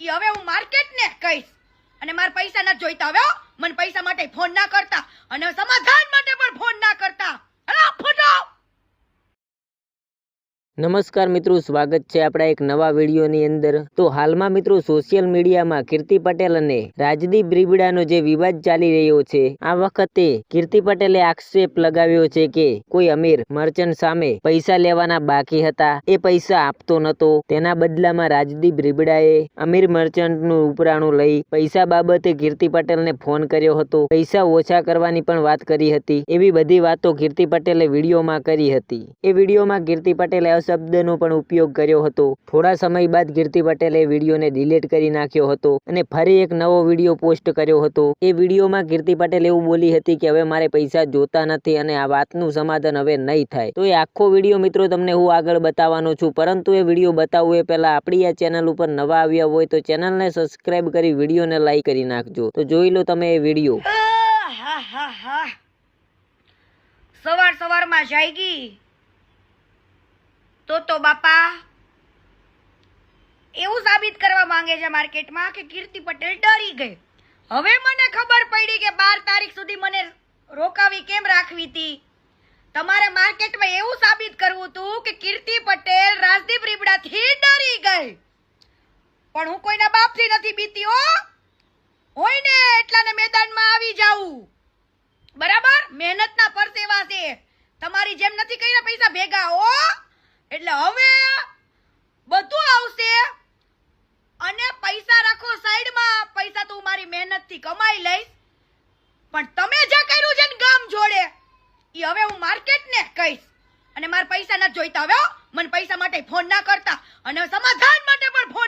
ઈ હવે હું માર્કેટ ને કહીશ. અને મારા પૈસા નથી જોઈતા હવે મને પૈસા માટે ફોન ના કરતા. અને સમાધાન માટે પણ ફોન ના કરતા. નમસ્કાર મિત્રો, સ્વાગત છે આપણા એક નવા વિડીયોની અંદર. તો હાલમાં મિત્રો સોશિયલ મીડિયામાં કીર્તિ પટેલ અને રાજદીપ રીબડાનો જે વિવાદ ચાલી રહ્યો છે, આ વખતે કીર્તિ પટેલે આક્ષેપ લગાવ્યો છે કે કોઈ અમીર મર્ચન્ટ સામે પૈસા લેવાના બાકી હતા. એ પૈસા આપતો નતો. તેના બદલામાં રાજદીપ રીબડાએ અમીર મર્ચન્ટનું ઉપરાણું લઈ પૈસા બાબતે કીર્તિ પટેલને ફોન કર્યો હતો. પૈસા ઓછા કરવાની પણ વાત કરી હતી. એવી બધી વાતો કીર્તિ પટેલે વિડીયોમાં કરી હતી. એ વિડીયોમાં કીર્તિ પટેલે અશબ્દનો પણ ઉપયોગ કર્યો હતો. થોડા સમય બાદ કીર્તિ પટેલે વિડીયોને ડિલીટ કરી નાખ્યો હતો અને ફરી એક નવો વીડિયો પોસ્ટ કર્યો હતો. એ વિડીયોમાં કીર્તિ પટેલ એવું બોલી હતી કે, હવે મારે પૈસા જોતા નથી અને આ વાતનું સમાધાન હવે નહીં થાય. તો એ આખો વીડિયો, મિત્રો, તમને હું આગળ બતાવવાનો છું. પરંતુ એ વીડિયો બતાવવું એ પહેલાં આપણી આ ચેનલ ઉપર નવા આવ્યા હોય તો ચેનલને સબસ્ક્રાઈબ કરી વિડીયોને લાઈક કરી નાખજો. તો જોઈ લો તમે એ વીડિયો. સવાર સવારમાં જાગી. તો તો બાપા, એવું સાબિત કરવા માંગે છે માર્કેટમાં કે કીર્તિ પટેલ ડરી ગઈ. હવે મને ખબર પડી કે બાર તારીખ સુધી મને રોકાવી કેમ રાખવી હતી તમારે માર્કેટમાં એવું સાબિત કરવું હતું કે કીર્તિ પટેલ રાજદીપ રીબડાથી ડરી ગઈ. પણ હું કોઈના બાપથી નથી બીતી, હો. હોય ને એટલાને મેદાનમાં આવી જાઉં. બરાબર? મહેનતના પરસેવા છે. તમારી જેમ નથી કર્યા પૈસા ભેગા, હો. એટલે હવે બધું આવશે. અને પૈસા રાખો સાઈડમાં. પૈસા તો હું મારી મહેનતથી કમાઈ લઈશ. પણ તમે જે કર્યું છે ને ગામ જોડે એ હવે હું માર્કેટ ને કહીશ. અને મારા પૈસા નથી જોઈતા, હવે. મને પૈસા માટે ફોન ના કરતા. અને સમાધાન માટે પણ ફોન ના